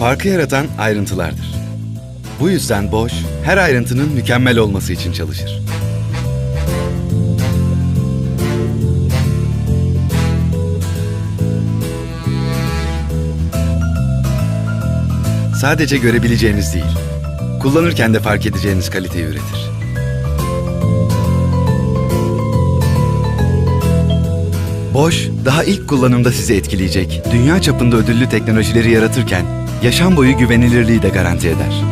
Farkı yaratan ayrıntılardır. Bu yüzden Bosch her ayrıntının mükemmel olması için çalışır. Sadece görebileceğiniz değil, kullanırken de fark edeceğiniz kaliteyi üretir. Bosch, daha ilk kullanımda sizi etkileyecek, dünya çapında ödüllü teknolojileri yaratırken, yaşam boyu güvenilirliği de garanti eder.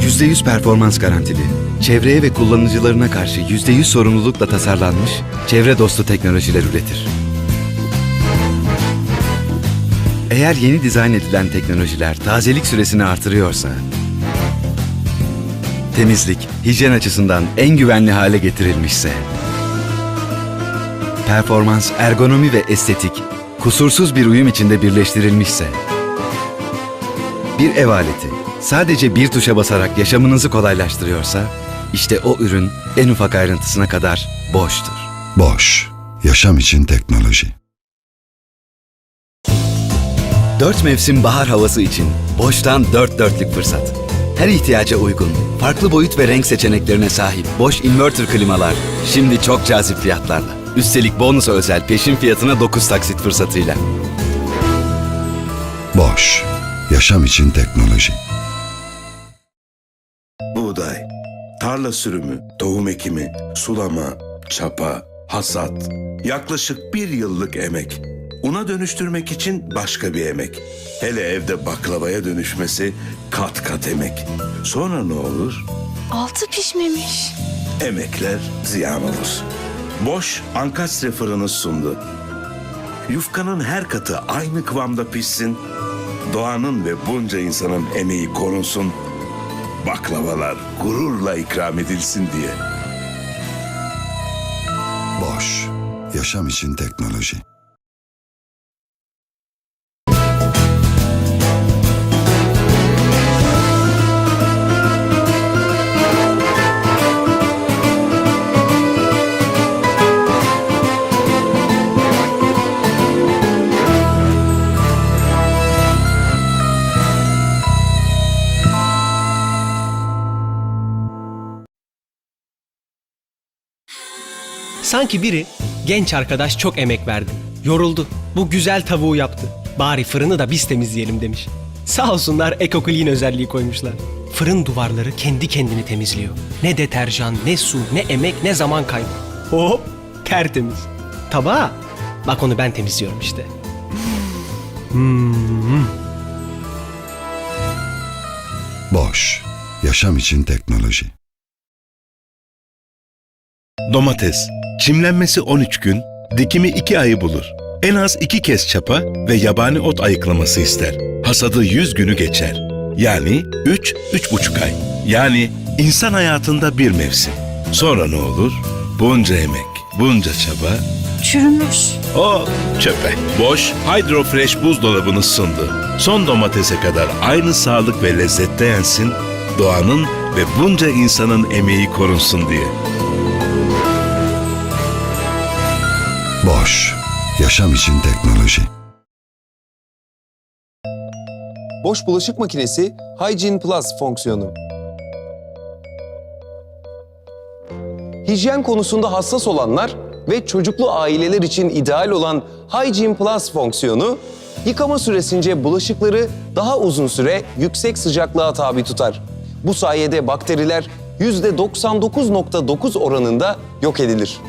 %100 performans garantili, çevreye ve kullanıcılarına karşı %100 sorumlulukla tasarlanmış, çevre dostu teknolojiler üretir. Eğer yeni dizayn edilen teknolojiler tazelik süresini artırıyorsa, temizlik, hijyen açısından en güvenli hale getirilmişse, performans, ergonomi ve estetik kusursuz bir uyum içinde birleştirilmişse, bir ev aleti sadece bir tuşa basarak yaşamınızı kolaylaştırıyorsa, işte o ürün en ufak ayrıntısına kadar boştur. Bosch, yaşam için teknoloji. Dört mevsim bahar havası için Bosch'tan dört dörtlük fırsat. Her ihtiyaca uygun, farklı boyut ve renk seçeneklerine sahip Bosch inverter klimalar şimdi çok cazip fiyatlarla. Üstelik bonusa özel peşin fiyatına 9 taksit fırsatıyla. Bosch, yaşam için teknoloji. Buğday, tarla sürümü, tohum ekimi, sulama, çapa, hasat. Yaklaşık bir yıllık emek. Una dönüştürmek için başka bir emek. Hele evde baklavaya dönüşmesi kat kat emek. Sonra ne olur? Altı pişmemiş. Emekler ziyan olur. Bosch ankastre fırını sundu. Yufkanın her katı aynı kıvamda pişsin. Doğanın ve bunca insanın emeği korunsun. Baklavalar gururla ikram edilsin diye. Bosch, yaşam için teknoloji. Sanki biri genç arkadaş çok emek verdi. Yoruldu. Bu güzel tavuğu yaptı. Bari fırını da biz temizleyelim demiş. Sağ olsunlar EcoClean özelliği koymuşlar. Fırın duvarları kendi kendini temizliyor. Ne deterjan, ne su, ne emek, ne zaman kaybı. Hop tertemiz. Tabağı bak onu ben temizliyorum işte. Bosch, yaşam için teknoloji. Domates. Çimlenmesi 13 gün, dikimi 2 ayı bulur. En az 2 kez çapa ve yabani ot ayıklaması ister. Hasadı 100 günü geçer. Yani 3 3,5 ay. Yani insan hayatında bir mevsim. Sonra ne olur? Bunca emek, bunca çaba, Çürümüş. o çöpe. Bosch Hydro Fresh buzdolabını sundu. Son domatese kadar aynı sağlık ve lezzette yensin, doğanın ve bunca insanın emeği korunsun diye. Bosch, yaşam için teknoloji. Boş bulaşık makinesi Hygiene Plus fonksiyonu. Hijyen konusunda hassas olanlar ve çocuklu aileler için ideal olan Hygiene Plus fonksiyonu, yıkama süresince bulaşıkları daha uzun süre yüksek sıcaklığa tabi tutar. Bu sayede bakteriler %99.9 oranında yok edilir.